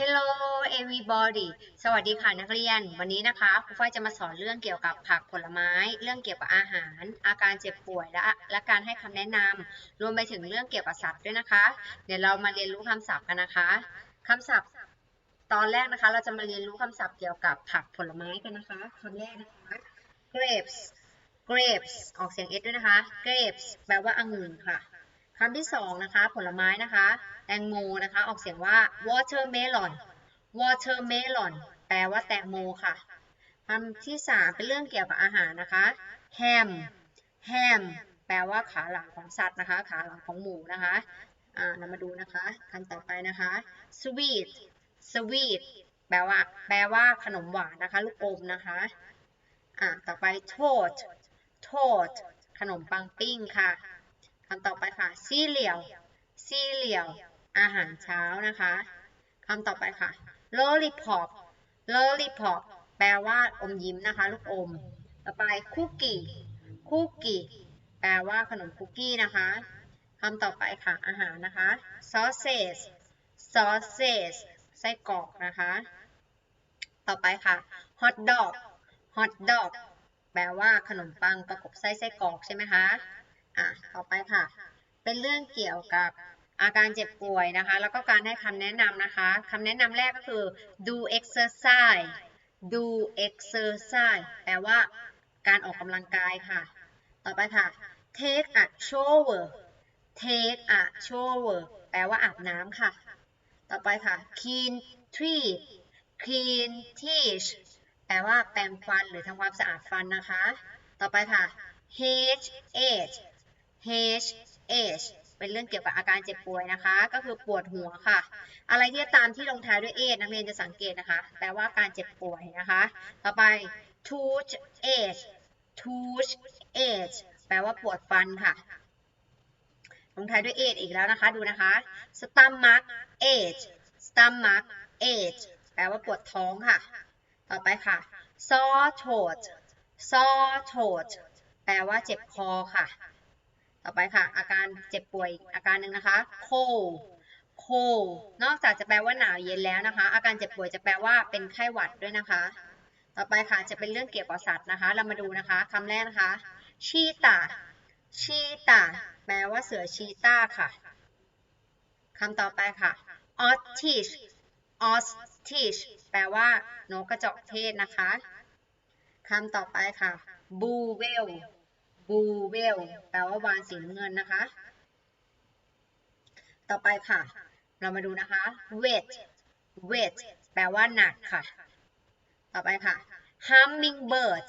Hello everybody สวัสดีค่ะนักเรียน วันนี้นะคะครูฝ้ายจะมาสอนเรื่องเกี่ยวกับผักผลไม้ เรื่องเกี่ยวกับอาหาร อาการเจ็บป่วยและและการให้คำแนะนำรวมไปถึงเรื่องเกี่ยวกับศัพท์ด้วยนะคะ เดี๋ยวเรามาเรียนรู้คำศัพท์กันนะคะคำศัพท์ ตอนแรกนะคะ เราจะมาเรียนรู้คำศัพท์เกี่ยวกับผักผลไม้กันนะคะคำแรกนะคะ grapes grapes ออกเสียง s ด้วยนะคะ grapes แปลว่าองุ่นค่ะ คำที่สองนะคะ ผลไม้นะคะ แตงโมนะคะ ออกเสียงว่า watermelon watermelon แปลว่าแตงโมค่ะคำที่สามเป็นเรื่องเกี่ยวกับอาหารนะคะ ham ham แปลว่าขาหลังของสัตว์นะคะ ขาหลังของหมูนะคะอ่าเรามาดูนะคะคำต่อไปนะคะ sweet sweet แปลว่า แปลว่าขนมหวานนะคะ ลูกอมนะคะอ่าต่อไป toast toast ขนมปังปิ้งค่ะำต่อไปค่ะ cereal cereal อาหารเช้านะคะคำต่อไปค่ะ lollipop lollipop แปลว่าอมยิ้มนะคะ ลูกอม ต่อไป cookie cookie แปลว่าขนมคุกกี้นะคะคำต่อไปค่ะ อาหารนะคะ sausage sausage ไส้กรอกนะคะ ต่อไปค่ะ hot dog hot dog แปลว่าขนมปังประกบไส้ไส้กรอกใช่ไหมคะ อะต่อไปค่ะ เป็นเรื่องเกี่ยวกับอาการเจ็บป่วยนะคะ แล้วก็การให้คำแนะนำนะคะคำแนะนำแรกก็คือ do exercise do exercise แปลว่าการออกกำลังกายค่ะ ต่อไปค่ะ take a shower take a shower แปลว่าอาบน้ำค่ะ ต่อไปค่ะ clean teeth clean teeth แปลว่าแปรงฟันหรือทำความสะอาดฟันนะคะ ต่อไปค่ะ h h h h เป็นเรื่องเกี่ยวกับอาการเจ็บป่วยนะคะ ก็คือปวดหัวค่ะ อะไรที่ตามที่ลงท้ายด้วย h นักเรียนจะสังเกตนะคะ แปลว่าการเจ็บป่วยนะคะ ต่อไป tooth H tooth H แปลว่าปวดฟันค่ะ ลงท้ายด้วย H อีกแล้วนะคะ ดูนะคะ stomach H stomach H แปลว่าปวดท้องค่ะ ต่อไปค่ะ sore throat sore throat แปลว่าเจ็บคอค่ะ ต่อไปค่ะ อาการเจ็บป่วยอาการหนึ่งนะคะ cold cold นอกจากจะแปลว่าหนาวเย็นแล้วนะคะ อาการเจ็บป่วยจะแปลว่าเป็นไข้หวัดด้วยนะคะ ต่อไปค่ะจะเป็นเรื่องเกี่ยวกับสัตว์นะคะ เรามาดูนะคะคำแรกนะคะชีตาชีตาแปลว่าเสือชีตาค่ะคำต่อไปค่ะ ostrich ostrich แปลว่านกกระจอกเทศนะคะคำต่อไปค่ะ blue whale blue whale แปลว่าวานสีน้ำเงินนะคะ ต่อไปค่ะ เรามาดูนะคะ wet wet แปลว่าหนักค่ะ ต่อไปค่ะ hummingbird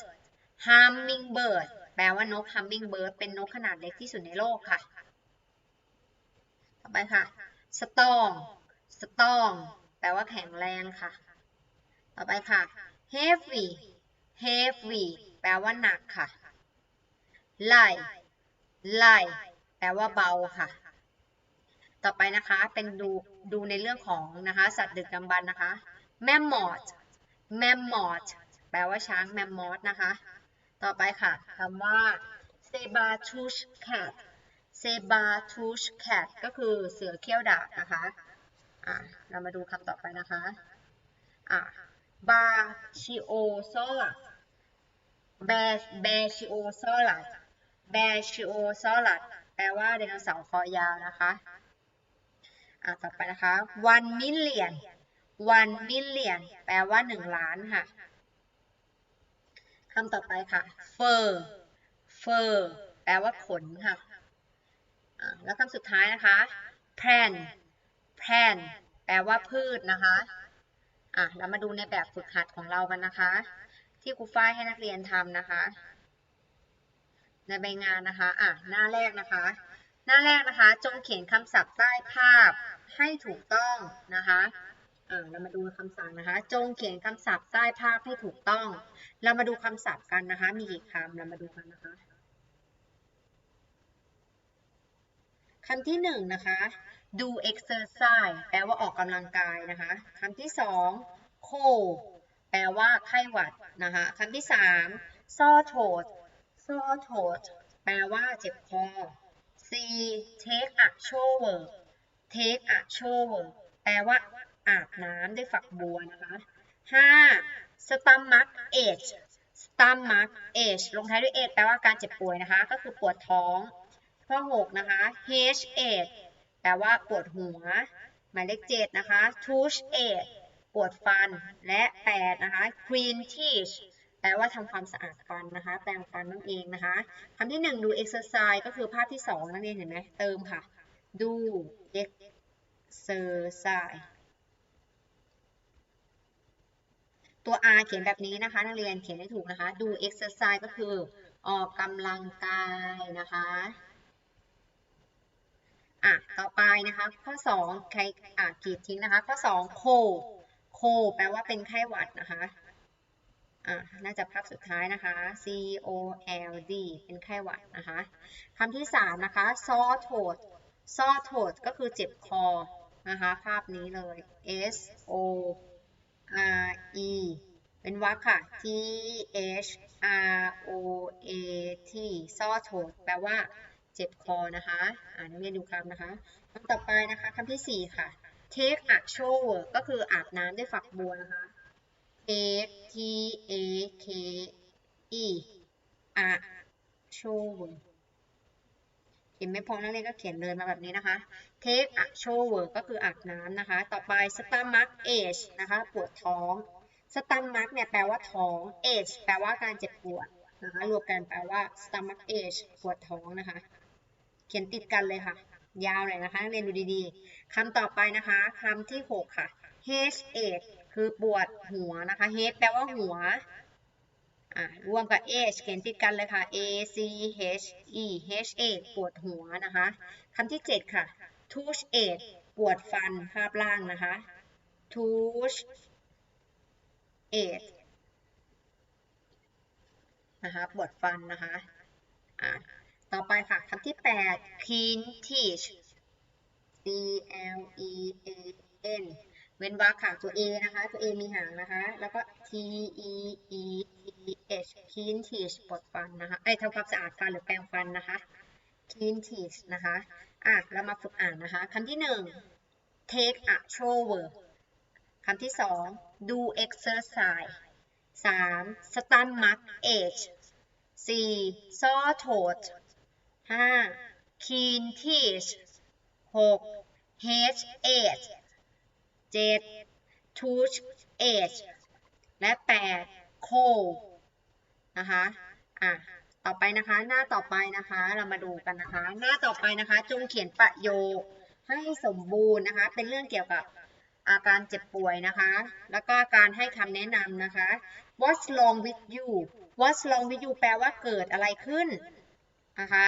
hummingbird แปลว่านก hummingbird เป็นนกขนาดเล็กที่สุดในโลกค่ะ ต่อไปค่ะ strong strong แปลว่าแข็งแรงค่ะ ต่อไปค่ะ heavy heavy แปลว่าหนักค่ะ light light แปลว่าเบาค่ะ ต่อไปนะคะเป็นดูดูในเรื่องของนะคะสัตว์ดึกดำบรรพ์นะคะ mammoth mammoth แปลว่าช้าง mammoth นะคะ ต่อไปค่ะคำว่า saber tooth cat saber tooth cat ก็คือเสือเขี้ยวดาบนะคะอะเรามาดูคำต่อไปนะคะอะ brachiosaurus brachiosaurus brachiosaurus แแบชิโอซอลัดแปลว่าไดโนเสาร์คอยาวนะคะอะต่อไปนะคะ one million one million แปลว่าหนึ่งล้านค่ะคำต่อไปค่ะ fur fur แปลว่าขนค่ะอะแล้วคำสุดท้ายนะคะ plan plan แปลว่าพืชนะคะอะเรามาดูในแบบฝึกหัดของเรากันนะคะ ที่ครูฝ้ายให้นักเรียนทำนะคะ ในใบงานนะคะอะหน้าแรกนะคะ หน้าแรกนะคะ จงเขียนคำศัพท์ใต้ภาพให้ถูกต้องนะคะอ่าเรามาดูคำสั่งนะคะ จงเขียนคำศัพท์ใต้ภาพให้ถูกต้อง เรามาดูคำศัพท์กันนะคะ มีกี่คำเรามาดูกันนะคะคำที่หนึ่งนะคะ do exercise แปลว่าออกกำลังกายนะคะคำที่สอง cold แปลว่าไข้หวัดนะคะคำที่สาม sore throat sore throat แปลว่าเจ็บคอ C take a shower take a shower แปลว่าอาบน้ำด้วยฝักบัวนะคะห้า stomach ache stomach ache ลงท้ายด้วย ache แปลว่าการเจ็บป่วยนะคะ ก็คือปวดท้อง ข้อ 6 นะคะ h ache แปลว่าปวดหัว หมายเลข 7 นะคะ tooth ache ปวดฟัน และ 8 นะคะ clean teeth แปลว่าทำความสะอาดฟันนะคะ แปรงฟันนั่นเองนะคะคำที่ 1 ดู exercise ก็คือภาพที่2นั่นเองเห็นไหมเติมค่ะ ดู exercise ตัว R เขียนแบบนี้นะคะ นักเรียนเขียนให้ถูกนะคะ ดู exercise ก็คือออกกำลังกายนะคะอะต่อไปนะคะ ข้อ 2 ใครอะขีดทิ้งนะคะ ข้อ2 cold cold แปลว่าเป็นไข้หวัดนะคะ น่าจะภาพสุดท้ายนะคะ C O L D เป็นไข้หวัดนะคะคำที่3นะคะ sore throat sore throat ก็คือเจ็บคอนะคะภาพนี้เลย S O R E เป็นวรรคค่ะ T H R O A T sore throat แปลว่าเจ็บคอนะคะอ่านเรียนดูคำนะคะคำต่อไปนะคะคำที่ 4 ค่ะ take a shower ก็คืออาบน้ำด้วยฝักบัวนะคะ take T A K E a shower เขียนไม่พอนักเรียนก็เขียนเลยมาแบบนี้นะคะ take a shower ก็คืออาบน้ำนะคะ ต่อไป stomach ache นะคะปวดท้อง stomach เนี่ยแปลว่าท้อง ache แปลว่าการเจ็บปวดนะคะรวมกันแปลว่า stomach ache ปวดท้องนะคะ เขียนติดกันเลยค่ะ ยาวเลยนะคะนักเรียนดูดีๆคำต่อไปนะคะคำที่ 6 ค่ะ headache คือปวดหัวนะคะ head แปลว่าหัวอ่ารวมกับ h เขียนติดกันเลยค่ะ a c h e h a ปวดหัวนะคะคำที่ 7 ค่ะ tooth a c h ปวดฟันภาพล่างนะคะ tooth a c h นะคะปวดฟันนะคะอ่าต่อไปค่ะคำที่ 8 clean teeth c l e a n เว้นวรรคค่ะตัว A นะคะ ตัว A มีหางนะคะ แล้วก็ T E E T H clean teeth ปวดฟันนะคะไอ้ยทำความสะอาดฟันหรือแปรงฟันนะคะ clean teeth นะคะอะเรามาฝึกอ่านนะคะคำที่1 take a shower คำที่2 do exercise 3 stomach ache 4 sore throat 5 clean teeth 6 headache 7 tooth ache และ 8 cold นะคะ อะ ต่อไปนะคะ หน้าต่อไปนะคะ เรามาดูกันนะคะ หน้าต่อไปนะคะ จงเขียนประโยคให้สมบูรณ์นะคะ เป็นเรื่องเกี่ยวกับอาการเจ็บป่วยนะคะ แล้วก็การให้คำแนะนำนะคะ What's wrong with you What's wrong with you แปลว่าเกิดอะไรขึ้นนะคะ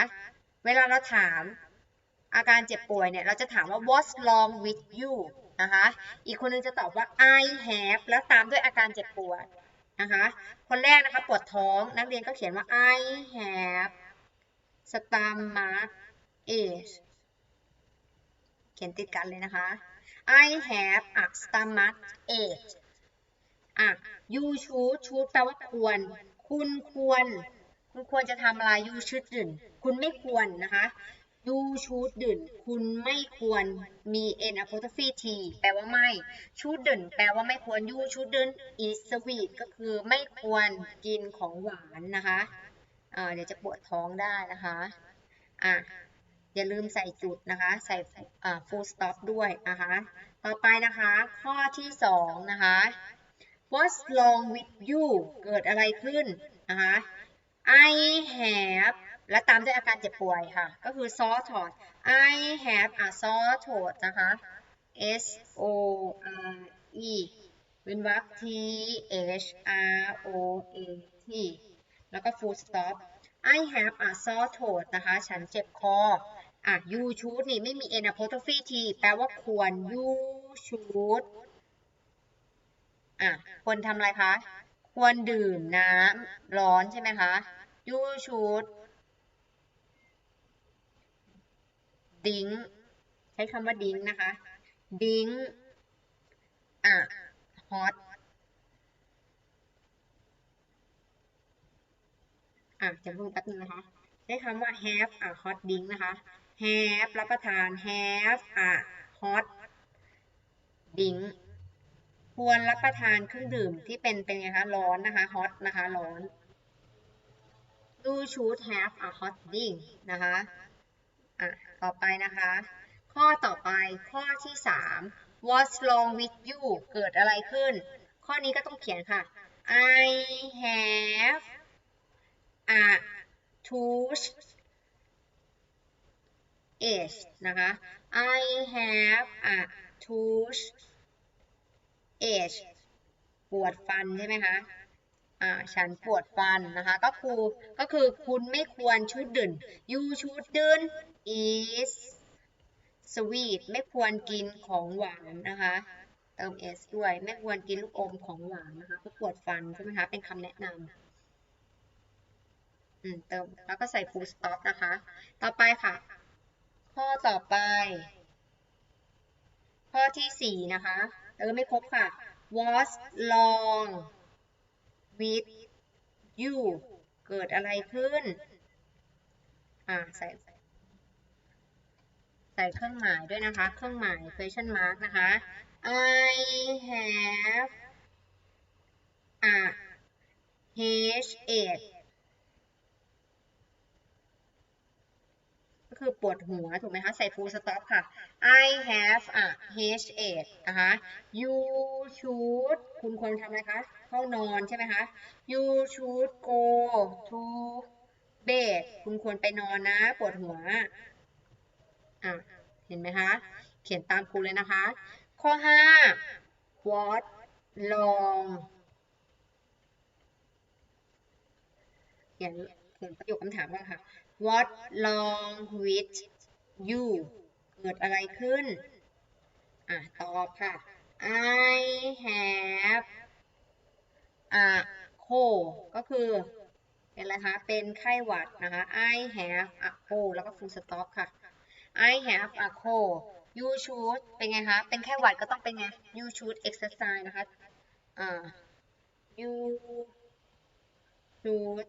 เวลาเราถามอาการเจ็บป่วยเนี่ย เราจะถามว่า What's wrong with you นะคะ อีกคนนึงจะตอบว่า I have แล้วตามด้วยอาการเจ็บปวดนะคะ คนแรกนะคะปวดท้องนักเรียนก็เขียนว่า I have stomach ache เขียนติดกันเลยนะคะ I have a stomach ache อะ you should should แปลว่าควร คุณควร คุณควรจะทำอะไร you shouldn't คุณไม่ควรนะคะ you shouldn't คุณไม่ควรมี n apostrophe t แปลว่าไม่ shouldn't แปลว่าไม่ควร you shouldn't eat sweet ก็คือไม่ควรกินของหวานนะคะเดี๋ยวจะปวดท้องได้นะคะอะอย่าลืมใส่จุดนะคะ ใส่ full stop ด้วยนะคะ ต่อไปนะคะ ข้อที่สองนะคะ What's wrong with you เกิดอะไรขึ้นนะคะ I have และตามด้วยอาการเจ็บป่วยค่ะ ก็คือ sore throat I have a sore throat นะคะ S O R E เป็นวรรค T H R O A T แล้วก็ full stop I have a sore throat นะคะ ฉันเจ็บคออะ you should นี่ไม่มี n apostrophe t แปลว่าควร you should อะ ควรทำอะไรคะ ควรดื่มน้ำร้อนใช่ไหมคะ you should ดิ้งใช้คำว่าดิ้งนะคะดิ้งอะ hot อะจะพูดแป๊บนึงนะคะ ใช้คำว่า have a hot drink นะคะ have รับประทาน have a hot drink ควรรับประทานเครื่องดื่มที่เป็นเป็นไงคะร้อนนะคะฮอตนะคะร้อน you should have a hot drink นะคะ อะต่อไปนะคะ ข้อต่อไปข้อที่ 3 what's wrong with you เกิดอะไรขึ้น ข้อนี้ก็ต้องเขียนค่ะ I have a tooth ache นะคะ I have a tooth ache ปวดฟันใช่ไหมคะ อ่าฉันปวดฟันนะคะ ก็คือก็คือคุณไม่ควรชุดดื่น you shouldn't eat sweet ไม่ควรกินของหวานนะคะ เติม s ด้วย ไม่ควรกินลูกอมของหวานนะคะเพราะปวดฟันใช่ไหมคะ เป็นคำแนะนำอืมเติมแล้วก็ใส่ full stop นะคะ ต่อไปค่ะ ข้อต่อไป ข้อที่สี่นะคะเออไม่ครบค่ะ what's wrong with you เกิดอะไรขึ้น อ่าใส่ใส่เครื่องหมายด้วยนะคะ เครื่องหมาย question mark นะคะ I have a headache ก็คือปวดหัว ถูกไหมคะ ใส่ full stop ค่ะ I have a headache นะคะ you should คุณควรทำอะไรคะ เข้านอนใช่ไหมคะ you should go to bed คุณควรไปนอนนะปวดหัว อะ เห็นไหมคะ เขียนตามครูเลยนะคะ ข้อ 5 what long เขียนเขียนประโยคคำถามก่อนค่ะ what long with you เกิดอะไรขึ้น อะ ตอบค่ะ I have อะโคก็คือเป็นอะไรคะ เป็นไข้หวัดนะคะ I have a cold แล้วก็ full stop ค่ะ I have a cold you should เป็นไงคะ เป็นไข้หวัดก็ต้องเป็นไง you should exercise นะคะอ่า you should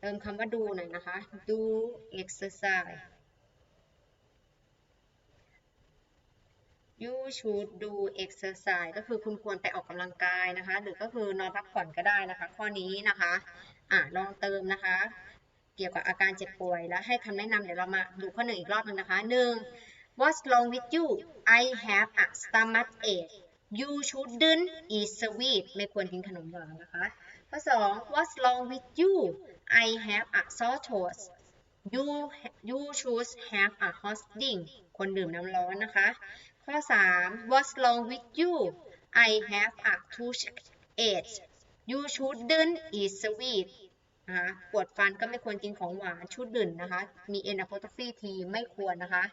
เติมคำว่าดูหน่อยนะคะ do exercise you should do exercise ก็คือคุณควรไปออกกำลังกายนะคะ หรือก็คือนอนพักผ่อนก็ได้นะคะ ข้อนี้นะคะอะลองเติมนะคะ เกี่ยวกับอาการเจ็บป่วยและให้คำแนะนำเดี๋ยวเรามาดูข้อหนึ่งอีกรอบหนึงนะคะหนึ่ง What's wrong with you I have a stomach ache You shouldn't eat sweet ไม่ควรกินขนมหวานนะคะ ข้อสอง What's wrong with you I have a sore throat You you should have a hot drink คนดื่มน้ำร้อนนะคะ ข้อสาม What's wrong with you I have a toothache You shouldn't eat sweet นะคะปวดฟันก็ไม่ควรกินของหวานชุดดื่นนะคะ มี n apostrophe t ไม่ควรนะคะ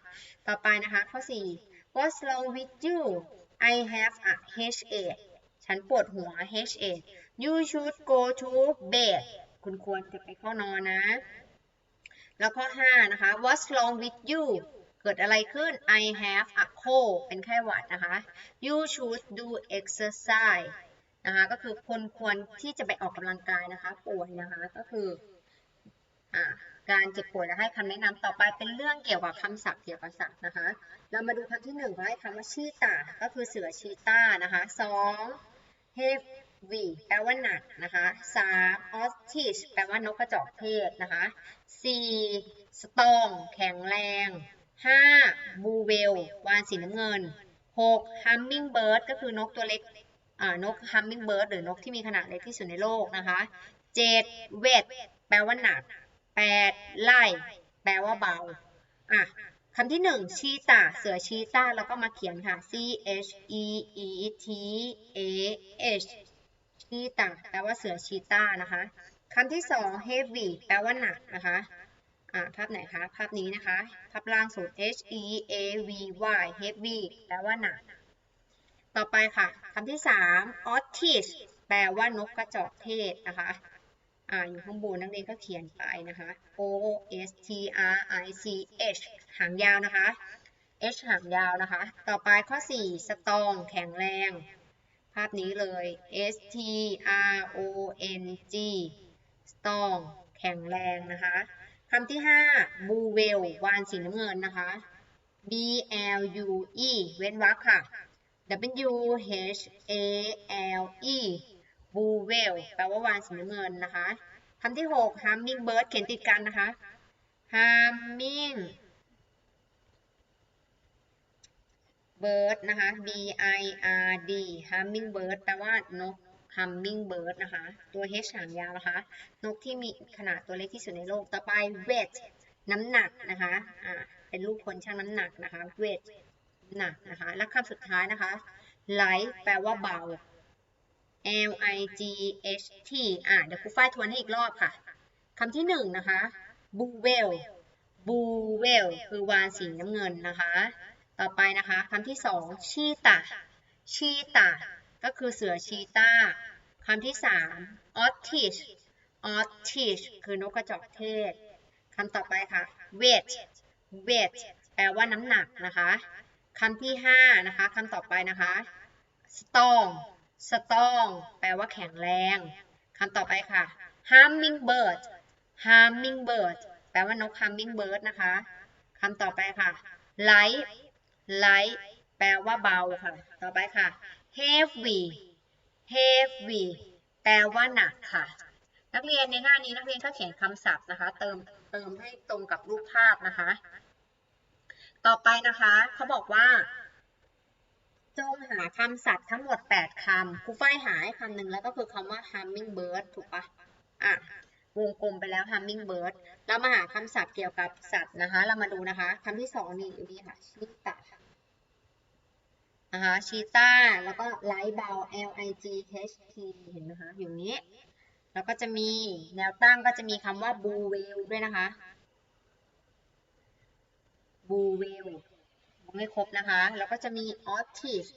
ต่อไปนะคะข้อ 4 What's wrong with you I have a headache ฉันปวดหัว headache You should go to bed คุณควรจะไปเข้านอนนะ แล้วข้อ 5 นะคะ What's wrong with you เกิดอะไรขึ้น I have a cold เป็นไข้หวัดนะคะ You should do exercise นะคะก็คือคนควรที่จะไปออกกำลังกายนะคะ ป่วยนะคะก็คืออ่าการเจ็บป่วยและให้คำแนะนำต่อไปเป็นเรื่องเกี่ยวกับคำศัพท์เกี่ยวกับสัตว์นะคะ เรามาดูคำที่หนึ่งเขาให้คำว่าชีตาก็คือเสือชีต้านะคะสอง heavy แปลว่าหนักนะคะสาม ostrich แปลว่านกกระจอกเทศนะคะสี่ strong แข็งแรง ห้า bluewhale วานสีน้ำเงินหก hummingbird ก็คือนกตัวเล็กอ่านก hummingbird หรือนกที่มีขนาดเล็กที่สุดในโลกนะคะเจ็ด wet แปลว่าหนักแปดไล่ แปลว่าเบาอะคำที่หนึ่งชีตาเสือชีตาแล้วก็มาเขียนค่ะ C H E E T A H ชีตาแปลว่าเสือชีตานะคะคำที่สอง heavy แปลว่าหนักนะคะ อ่าภาพไหนคะ ภาพนี้นะคะภาพล่างสุด H E A V Y heavy แปลว่าหนัก ต่อไปค่ะคำที่สาม ostrich แปลว่านกกระจอกเทศนะคะอ่าอยู่ข้างบนนักเรียนก็เขียนไปนะคะ O S T R I C H หางยาวนะคะ H หางยาวนะคะ ต่อไปข้อ4 strong แข็งแรง ภาพนี้เลย S T R O N G strong แข็งแรงนะคะ คำที่5 blue whale วานสีน้ำเงินนะคะ B L U E เว้นวรรคค่ะ W H A L E blue whale แปลว่าวานสีน้ำเงินนะคะคำที่6 hummingbird เขียนติดกันนะคะ humming bird นะคะ B I R D hummingbird แปลว่านก hummingbird นะคะ ตัว H หางยาวนะคะ นกที่มีขนาดตัวเล็กที่สุดในโลก ต่อไป weight น้ำหนักนะคะ อ่า เป็นรูปคนชั่งน้ำหนักนะคะ weight หนักนะคะ และคำสุดท้ายนะคะ light แปลว่าเบา L I G H T อะเดี๋ยวครูฝ้ายทวนให้อีกรอบค่ะ คำที่หนึ่งนะคะ blue whale blue whale คือวานสีน้ำเงินนะคะ ต่อไปนะคะ คำที่สองชีตาชีตา ก็คือเสือชีตาคำที่สามออ t i c h ออ t i c h คือนกกระจอกเทศคำต่อไปค่ะ weight weight แปลว่าน้ำหนักนะคะคำที่ห้านะคะคำต่อไปนะคะ strong strong แปลว่าแข็งแรงคำต่อไปค่ะ hummingbird hummingbird แปลว่านก hummingbird นะคะคำต่อไปค่ะ light light แปลว่าเบาค่ะ ต่อไปค่ะ heavy heavy แปลว่าหนักค่ะ นักเรียนในหน้านี้นักเรียนก็เขียนคำศัพท์นะคะ เติมเติมให้ตรงกับรูปภาพนะคะ ต่อไปนะคะเขาบอกว่า จงหาคำศัพท์ทั้งหมด 8คำครูฝ้ายหาให้คำหนึ่งแล้วก็คือคำว่า hummingbird ถูกปะอะวงกลมไปแล้ว hummingbird เรามาหาคำศัพท์เกี่ยวกับสัตว์นะคะ เรามาดูนะคะคำที่สองนี่อยู่นี่ค่ะชีตา นะคะชีตาแล้วก็ไลท์บา L I G H T เห็นไหมคะอยู่นี้ แล้วก็จะมีแนวตั้งก็จะมีคำว่า blue w a l e ด้วยนะคะ blue w a l e ไม่ครบนะคะ แล้วก็จะมี ostrich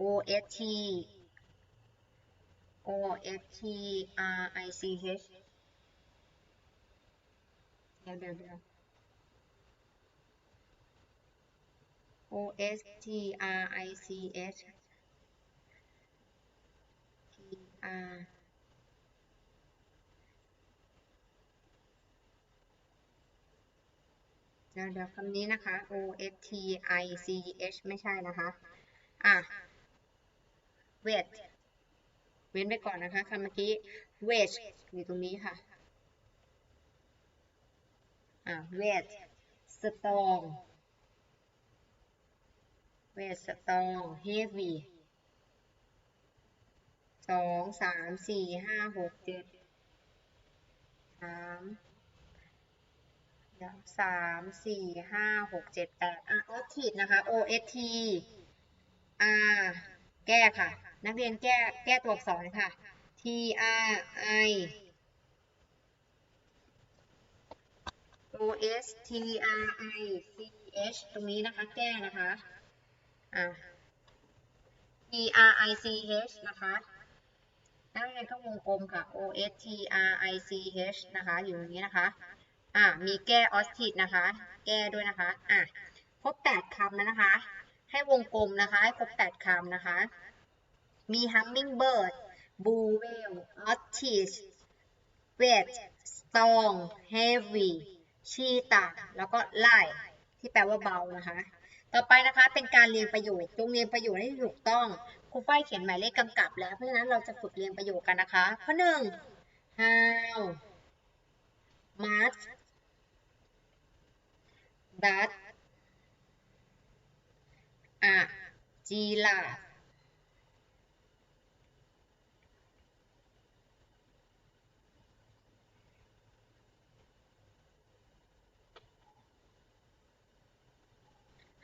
O S T O S T R I C H เดี๋ยวเดี๋ยวเดี๋ยว O S T R I C H T R เดี๋ยวเดี๋ยวคำนี้นะคะ O S T I C H ไม่ใช่นะคะ อะ wait เว้นไปก่อนนะคะคำเมื่อกี้ wait อยู่ตรงนี้ค่ะ อะ wait strong wait strong heavy สองสามสี่ห้าหกเจ็ดสามสามสี่ห้าหกเจ็ดแปดอะ o s t i นะคะ o s t r แก้ค่ะ นักเรียนแก้แก้ตัวอักษรค่ะ t r i o s t r i c h ตรงนี้นะคะ แก้นะคะ อะ t r i c h นะคะนักเรียนก็วงกลมค่ะ o s t r i c h นะคะ อยู่อย่างนี้นะคะ อะ มีแก้ออสติดนะคะ แก้ด้วยนะคะ อะ ครบแปดคำแล้วนะคะ ให้วงกลมนะคะ ให้ครบแปดคำนะคะ มี hummingbird blue whale ostrich wet strong heavy cheetah แล้วก็ light ที่แปลว่าเบานะคะ ต่อไปนะคะเป็นการเรียงประโยคจงเรียงประโยคให้ถูกต้องครูฝ้ายเขียนหมายเลขกำกับแล้ว เพราะฉะนั้นเราจะฝึกเรียงประโยคกันนะคะข้อหนึ่ง how much does a giraffe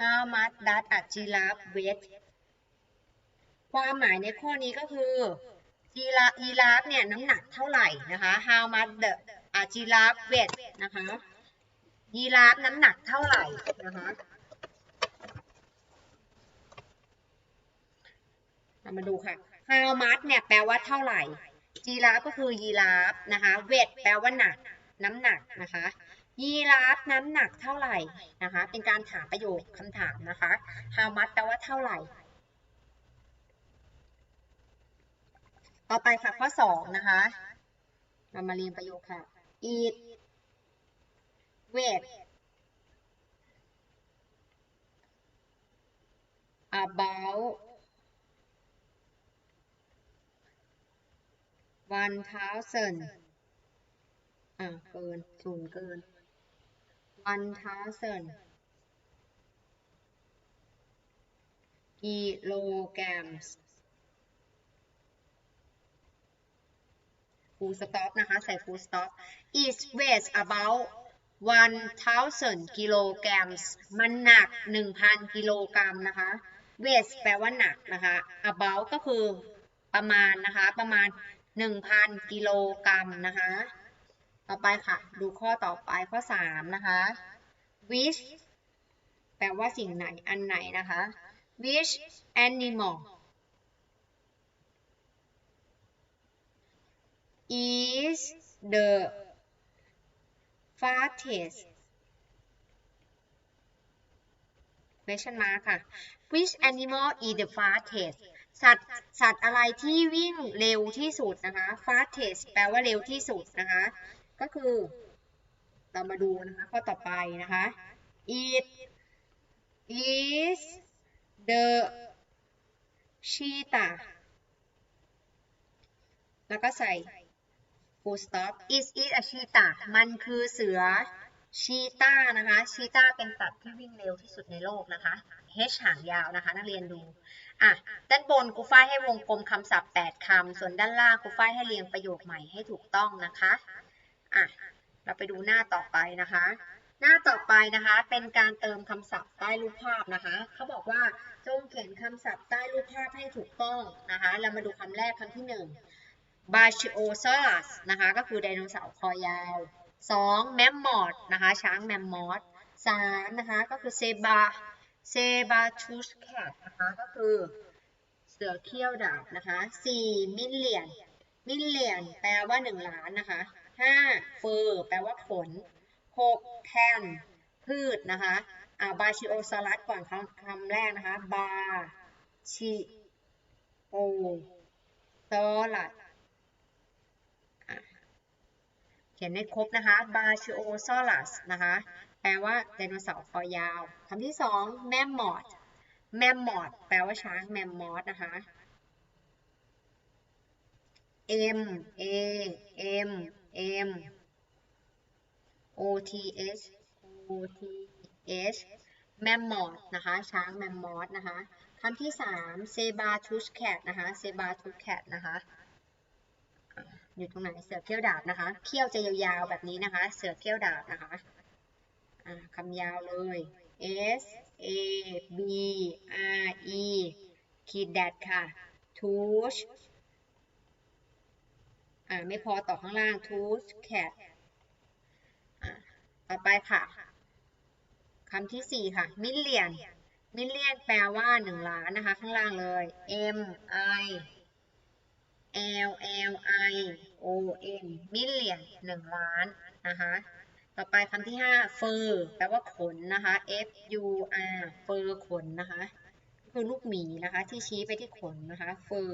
How much does a giraffe weigh ความหมายในข้อนี้ก็คือยีรายีราฟเนี่ยน้ำหนักเท่าไหร่นะคะ How much the a giraffe weight นะคะยีราฟน้ำหนักเท่าไหร่นะคะเรามาดูค่ะ How much เนี่ยแปลว่าเท่าไหร่ยีราฟก็คือยีราฟนะคะ weigh แปลว่าหนัก น้ำหนักนะคะ ยีราฟน้ำหนักเท่าไหร่นะคะ เป็นการถามประโยคคำถามนะคะ how much แปลว่าเท่าไหร่ ต่อไปค่ะข้อสองนะคะ เรามาเรียนประโยคค่ะ eat wait about one thousand อ่าเกินศูนย์เกิน 1,000 กิโลกรัมฟูลสต็อปนะคะ ใส่ฟูลสต็อป is weighs about 1,000กิโลกรัมมันหนัก 1,000 กิโลกรัมนะคะ weighs แปลว่าหนักนะคะ about ก็คือประมาณนะคะ ประมาณ 1,000 กิโลกรัมนะคะ ต่อไปค่ะ ดูข้อต่อไปข้อ 3 นะคะ which แปลว่าสิ่งไหนอันไหนนะคะ which animal is the fastest question mark ค่ะ which animal is the fastest สัตว์สัตว์อะไรที่วิ่งเร็วที่สุดนะคะ fastest แปลว่าเร็วที่สุดนะคะ ก็คือ เรามาดูนะคะข้อต่อไปนะคะ it is the cheetah แล้วก็ใส่ full stop is it a cheetah มันคือเสือ cheetah นะคะ cheetah เป็นสัตว์ที่วิ่งเร็วที่สุดในโลกนะคะ h หางยาวนะคะ นักเรียนดูอะด้านบนครูฝ้ายให้วงกลมคำศัพท์ 8 คำ ส่วนด้านล่างครูฝ้ายให้เรียงประโยคใหม่ให้ถูกต้องนะคะ อะเราไปดูหน้าต่อไปนะคะ หน้าต่อไปนะคะเป็นการเติมคำศัพท์ใต้รูปภาพนะคะเขาบอกว่าจงเขียนคำศัพท์ใต้รูปภาพให้ถูกต้องนะคะ เรามาดูคำแรกคำที่หนึ่งบาชิโอซอรัสนะคะก็คือไดโนเสาร์คอยาว 2. แมมมอธนะคะช้างแมมมอธ 3. นะคะก็คือเซบาเซบาทูสแคทนะคะก็คือเสือเขี้ยวดาบนะคะ 4. มิลเลียนมิลเลียนแปลว่า 1 ล้านนะคะ 5. เฟอร์แปลว่าขน 6. แทน พืชนะคะอ่าบาชิโอซอรัสก่อนคำคำแรกนะคะ บาชิโอซอรัสเขียนให้ครบนะคะ บาชิโอซอลัสนะคะ แปลว่าไดโนเสาร์คอยาว คำที่สองแมมมอธแมมมอธแปลว่าช้างแมมมอธนะคะ M A M M O T H O T H แมมมอธนะคะ ช้างแมมมอธนะคะคำที่สามเซบาทูสแคทนะคะเซบาทูสแคทนะคะอยู่ตรงไหนเสือเขี้ยวดาบนะคะ เขี้ยวจะยาวๆแบบนี้นะคะ เสือเขี้ยวดาบนะคะคำยาวเลย S A B R E ขีดแดดค่ะ touch อ่าไม่พอต่อข้างล่าง touch cat อ่าต่อไปค่ะคำที่สี่ค่ะ million million แปลว่าหนึ่งล้านนะคะ ข้างล่างเลย M I L L I O N million หนึ่งล้านนะคะต่อไปคำที่ห้า fur แปลว่าขนนะคะ F U R fur ขนนะคะ คือลูกหมีนะคะ ที่ชี้ไปที่ขนนะคะ fur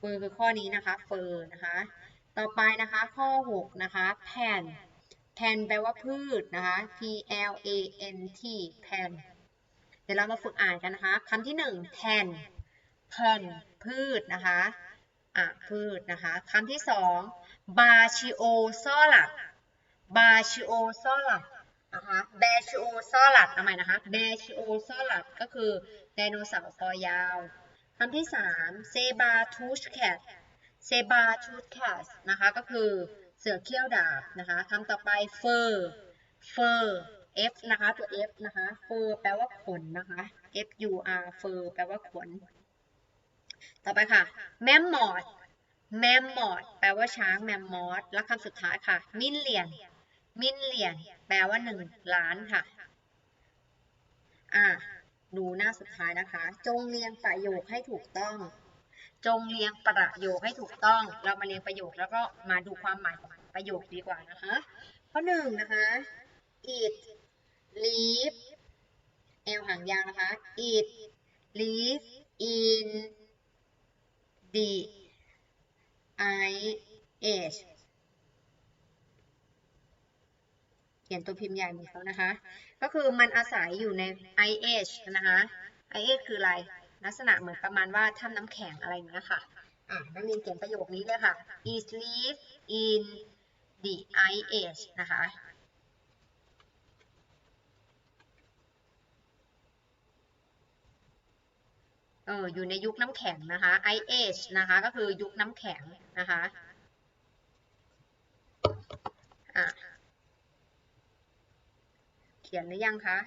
fur คือข้อนี้นะคะ fur นะคะ ต่อไปนะคะข้อหกนะคะ pan pan แปลว่าพืชนะคะ P L A N T pan เดี๋ยวเรามาฝึกอ่านกันนะคะคำที่หนึ่ง pan pan พืชนะคะอะพืชนะคะคำที่สองบาชิโอซอลัดบาชิโอซอลัดนะคะแบชิโอซอลัดเอาใหม่นะคะแบชิโอซอลัดก็คือไดโนเสาร์คอยาว คำที่สามเซบาทูชแคทเซบาทูชแคทนะคะก็คือเสือเขี้ยวดาบนะคะคำต่อไปเฟอร์เฟอร์ F นะคะตัว F นะคะเฟอร์แปลว่าขนนะคะ F U R เฟอร์แปลว่าขน ต่อไปค่ะแมมมอธแมมมอธแปลว่าช้างแมมมอธและคำสุดท้ายค่ะมิลเลียนมิลเลียนแปลว่าหนึ่งล้านค่ะ อ่า ดูหน้าสุดท้ายนะคะ จงเรียงประโยคให้ถูกต้อง จงเรียงประโยคให้ถูกต้อง เรามาเรียงประโยคแล้วก็มาดูความหมายของประโยคดีกว่านะคะข้อหนึ่งนะคะ it live แอลหางยาวนะคะ it live in the IH เขียนตัวพิมพ์ใหญ่เหมือนเขานะคะ ก็คือมันอาศัยอยู่ใน IH นะคะ ice age คืออะไร ลักษณะเหมือนประมาณว่าถ้ำน้ำแข็งอะไรอย่างเงี้ยค่ะ อะนักเรียนเขียนประโยคนี้เลยค่ะ is live in the ice age นะคะเอออยู่ในยุคน้ำแข็งนะคะ ice age นะคะก็คือยุคน้ำแข็งนะคะอะียนหรือยังคะ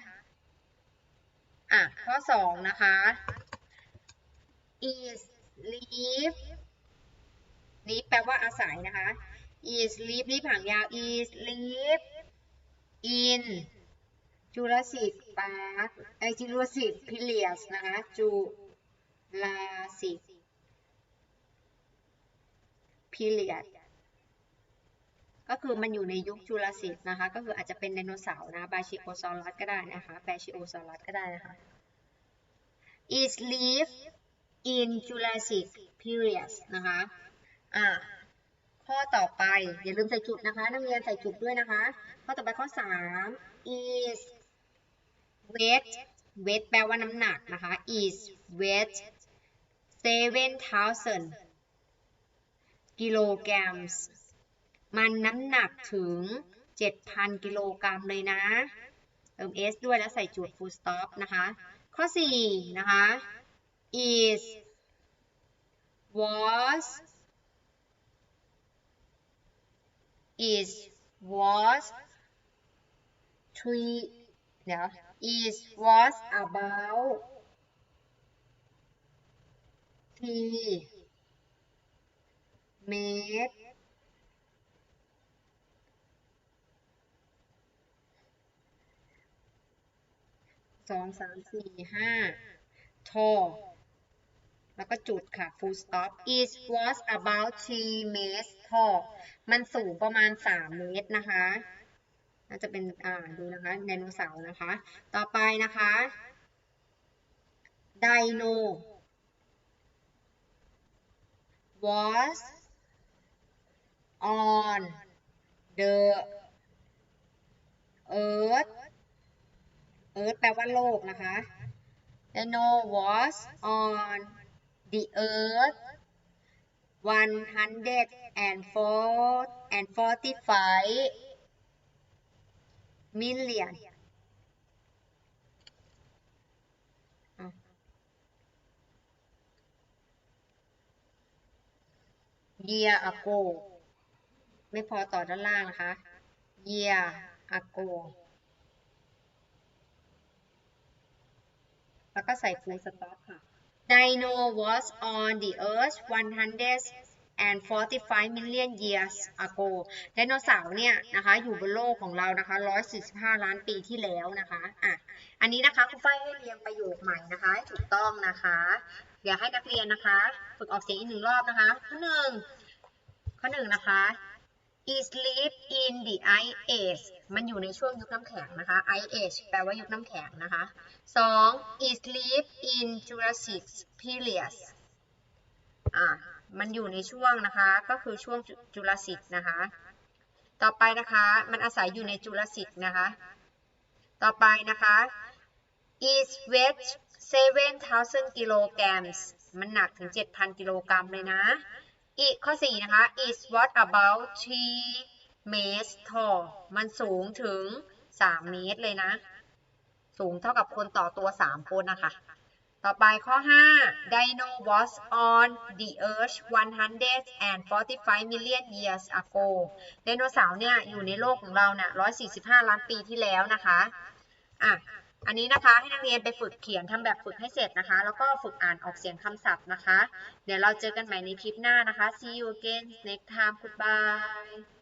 อะ ข้อสองนะคะ is live live แปลว่าอาศัยนะคะ is live live หางยาว is live in Jurassic Park ไอ Jurassic period นะคะ Jurassic period ก็ ก็คือมันอยู่ในยุคจูราสสิกนะคะ ก็คืออาจจะเป็นไดโนเสาร์นะบาชิโอซอรัสก็ได้นะคะแบชิโอซอรัสก็ได้นะคะ is live in Jurassic period นะคะ อ่า ข้อต่อไป อย่าลืมใส่จุดนะคะ นักเรียนใส่จุดด้วยนะคะ ข้อต่อไปข้อ 3 is weight weight แปลว่าน้ำหนักนะคะ is weight 7,000กิโลกรั มันน้ำหนักถึง 7,000 กิโลกรัมเลยนะ เติม s ด้วยแล้วใส่จุด full stop นะคะ ข้อ 4 นะคะ is was is was three เดี๋ยว is was about three made สองสามสี่ห้า tall แล้วก็จุดค่ะ full stop it was about 3 meters tall มันสูงประมาณ 3 เมตรนะคะ น่าจะเป็น อ่า ดูนะคะไดโนเสาร์นะคะ ต่อไปนะคะไดโน was on the earth earth แปลว่าโลกนะคะ Dino was on the earth 145 million year ago ไม่พอต่อด้านล่างนะคะ year ago แล้วก็ใส่ full stop ค่ะ Dino was on the earth 145 million years ago ไดโนเสาร์เนี่ยนะคะอยู่บนโลกของเรานะคะ 145 ล้านปีที่แล้วนะคะอะอันนี้นะคะครูฝ้ายให้เรียงประโยคใหม่นะคะถูกต้องนะคะ เดี๋ยวให้นักเรียนนะคะ ฝึกออกเสียงอีกหนึ่งรอบนะคะ ข้อหนึ่งข้อหนึ่งนะคะ is live in the ice age มันอยู่ในช่วงยุคน้ำแข็งนะคะ ice age แปลว่ายุคน้ำแข็งนะคะสอง is live in Jurassic period อ่ามันอยู่ในช่วงนะคะ ก็คือช่วงจุลศิกนะคะ ต่อไปนะคะ มันอาศัยอยู่ในจุลศิกนะคะ ต่อไปนะคะ is weight 7,000กิโลกรัมมันหนักถึง 7,000 กิโลกรัมเลยนะ ข้อ 4 นะคะ is what about 3 meters tall มันสูงถึง 3 เมตรเลยนะ สูงเท่ากับคนต่อตัว 3 คนนะคะ ต่อไปข้อ 5 Dino was on the earth 145 million years ago ไดโนเสาร์เนี่ยอยู่ในโลกของเราเนี่ย145 ล้านปีที่แล้วนะคะ อะ อันนี้นะคะให้นักเรียนไปฝึกเขียนทำแบบฝึกให้เสร็จนะคะ แล้วก็ฝึกอ่านออกเสียงคำศัพท์นะคะ เดี๋ยวเราเจอกันใหม่ในคลิปหน้านะคะ see you again next time goodbye